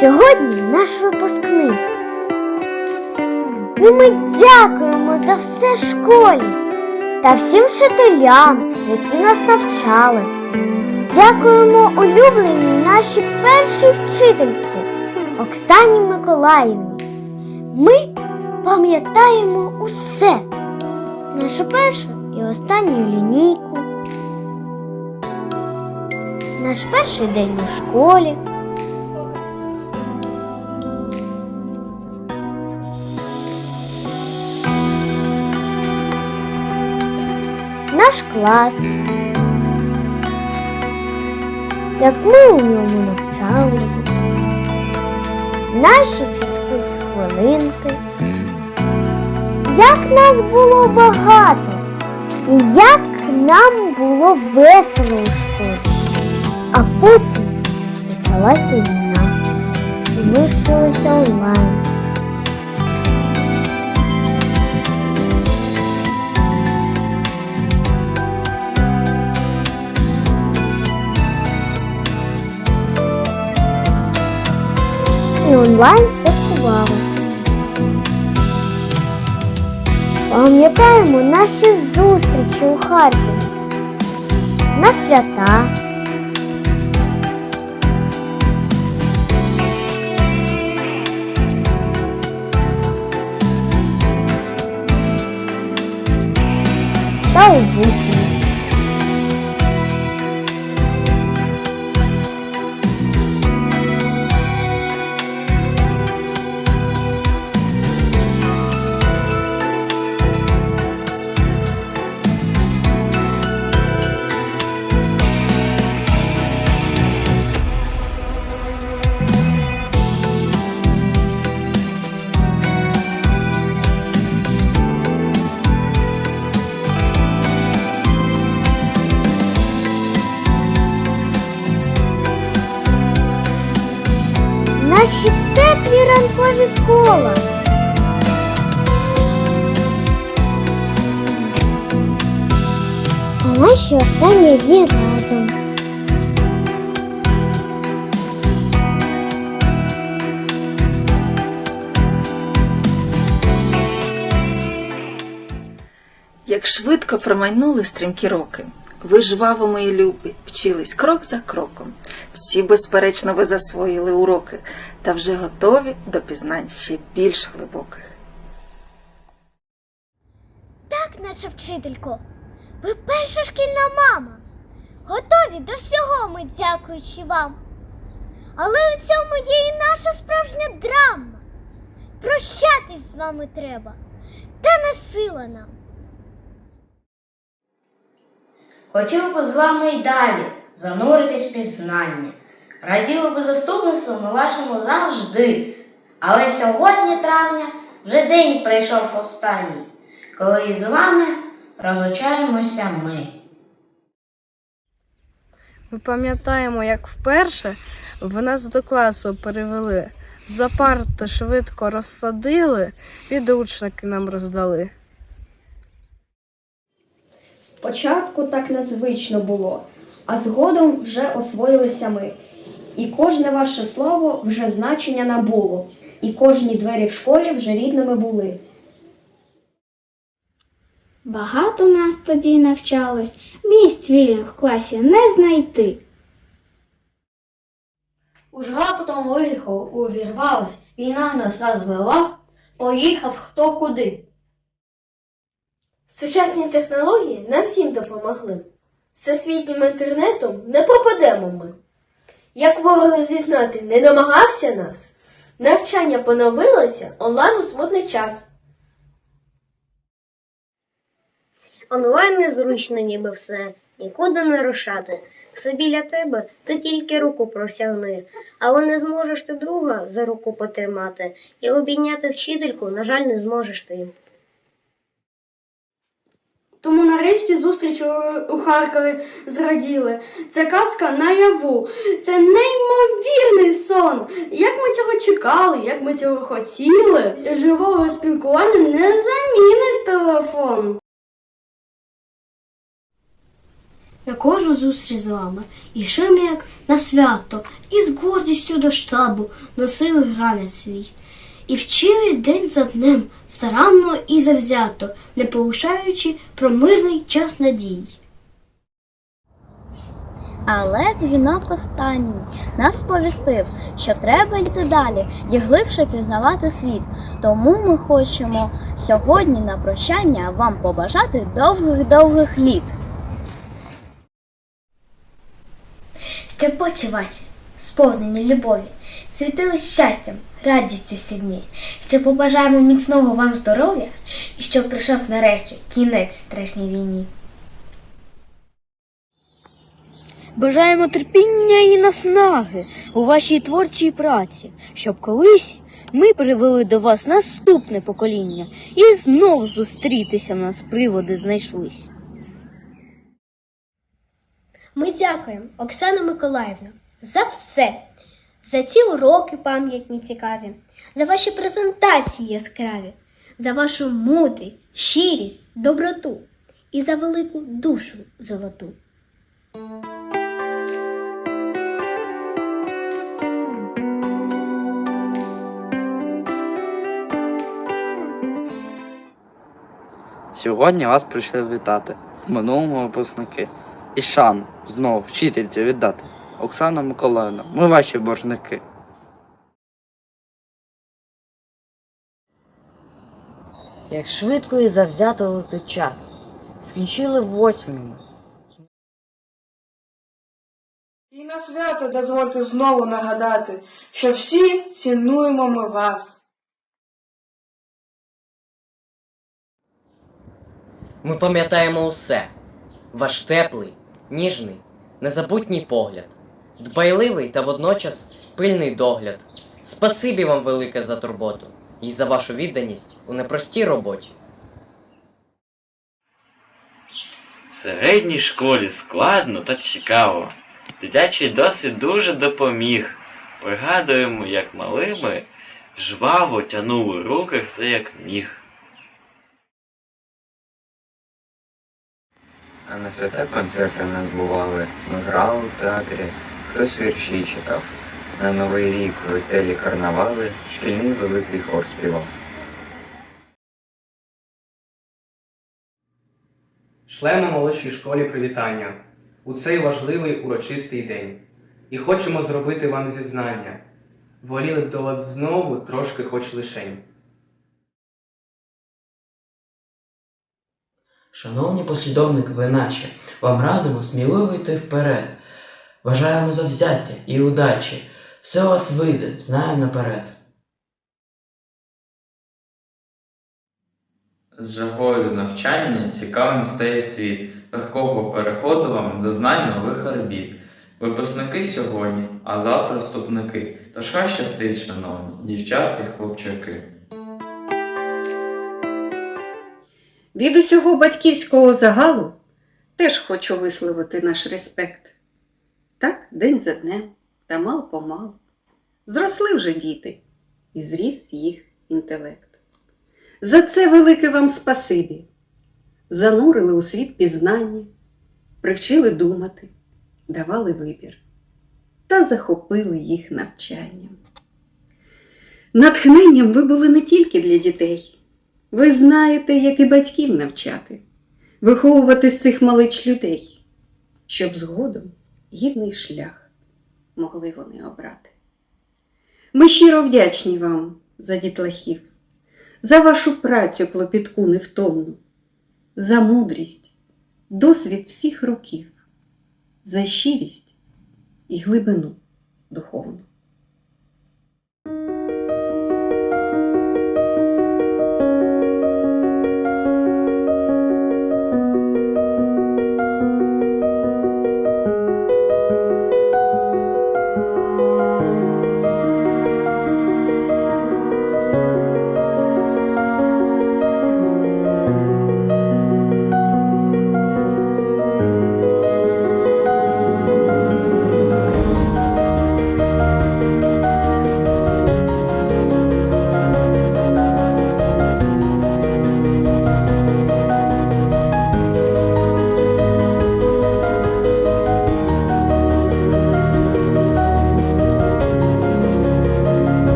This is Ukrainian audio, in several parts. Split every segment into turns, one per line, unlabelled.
Сьогодні наш випускний. І ми дякуємо за все школі та всім вчителям, які нас навчали. Дякуємо улюбленій нашій першій вчительці Оксані Миколаївні. Ми пам'ятаємо усе. Нашу першу і останню лінійку. Наш перший день у школі. Клас. Як ми у ньому навчалися. Наші фізкульт хвилинки. Як нас було багато, як нам було весело у школі. А потім почалася війна, і ми вчилися онлайн. І онлайн святкували. Пам'ятаємо наші зустрічі у Харкові на свята. Та у Бухні. Ранкові кола. А наші останні дні разом.
Як швидко промайнули стрімкі роки. Ви жваво, мої любі, вчились крок за кроком. Всі, безперечно, ви засвоїли уроки та вже готові до пізнань ще більш глибоких.
Так, наша вчителько, ви перша шкільна мама. Готові до всього ми, дякуючи вам. Але у цьому є і наша справжня драма. Прощатись з вами треба, та не сила нам.
Хотів би з вами й далі зануритись в пізнання. Раділи би заступництву ми вашому завжди. Але сьогодні травня вже день прийшов останній, коли із вами розлучаємося ми.
Ми пам'ятаємо, як вперше в нас до класу перевели. За парти швидко розсадили, підручники нам роздали.
Спочатку так незвично було, а згодом вже освоїлися ми. І кожне ваше слово вже значення набуло, і кожні двері в школі вже рідними були.
Багато нас тоді навчалось, місць вільних в класі не знайти.
Уж раптом лихо увірвалось, війна нас розвела, поїхав хто куди.
Сучасні технології нам всім допомогли. Всесвітнім інтернетом не попадемо ми. Як ворог зігнати не намагався нас, навчання поновилося онлайн у смутний час.
Онлайн незручно ніби все, нікуди не рушати. Все біля тебе, ти тільки руку просягни, але не зможеш ти друга за руку потримати, і обійняти вчительку, на жаль, не зможеш ти.
Тому нарешті зустріч у- Харкові зраділи. Це казка наяву. Це неймовірний сон. Як ми цього чекали, як ми цього хотіли. Живого спілкування не замінить телефон.
на кожну зустріч з вами. І йшли ми як на свято, і з гордістю до штабу носили гранець свій. І вчились день за днем, старанно і завзято, не полишаючи про мирний час надій.
Але дзвінок останній нас сповістив, що треба йти далі і глибше пізнавати світ. Тому ми хочемо сьогодні на прощання вам побажати довгих-довгих літ.
Щоб очі ваші, сповнені любові, світили щастям, радістю всі дні, що побажаємо міцного вам здоров'я і щоб прийшов нарешті кінець страшній війні.
Бажаємо терпіння і наснаги у вашій творчій праці, щоб колись ми привели до вас наступне покоління і знов зустрітися в нас приводи знайшлись.
Ми дякуємо, Оксана Миколаївна, за все, за ці уроки пам'ятні цікаві, за ваші презентації яскраві, за вашу мудрість, щирість, доброту і за велику душу золоту.
Сьогодні вас прийшли вітати в минулому випускники. І шану знову вчительці віддати. Оксана Миколаївна, ми ваші боржники.
Як швидко і завзято летить час. Скінчили восьмими.
І на свято дозвольте знову нагадати, що всі цінуємо ми вас.
Ми пам'ятаємо усе. Ваш теплий, ніжний, незабутній погляд, дбайливий та водночас пильний догляд. Спасибі вам велике за турботу і за вашу відданість у непростій роботі.
В середній школі складно та цікаво. Дитячий досвід дуже допоміг. Пригадуємо, як малими жваво тянули руки хто як міг.
А на свята концерти в нас бували. Ми грали в театрі, хтось вірші читав. На Новий рік веселі карнавали, шкільний великий хор співав.
Шлемо молодшій школі привітання у цей важливий урочистий день. І хочемо зробити вам зізнання. Воліли б до вас знову трошки хоч лишень.
Шановні послідовники ви наші, вам радимо сміливо йти вперед. Бажаємо завзяття і удачі. Все у вас вийде, знаємо наперед.
З жагою навчання цікавим стає світ, легкого переходу вам до знань нових орбіт. Випускники сьогодні, а завтра вступники. Тож хай щастить, шановні, дівчата і хлопчаки.
Від усього батьківського загалу теж хочу висловити наш респект. Так, день за днем, та мал помалу. Зросли вже діти, і зріс їх інтелект. За це велике вам спасибі. Занурили у світ пізнання, привчили думати, давали вибір та захопили їх навчанням. Натхненням ви були не тільки для дітей. Ви знаєте, як і батьків навчати, виховувати з цих малич людей, щоб згодом гідний шлях могли вони обрати. Ми щиро вдячні вам за дітлахів, за вашу працю клопітку невтомну, за мудрість, досвід всіх років, за щирість і глибину духовну.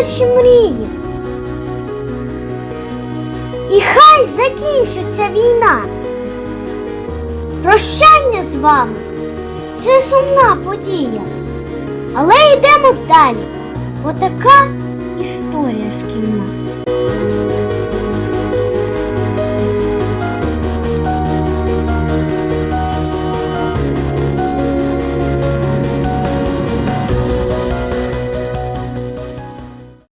Наші мрії. І хай закінчиться війна. Прощання з вами це сумна подія. Але йдемо далі. Отака історія шкільна.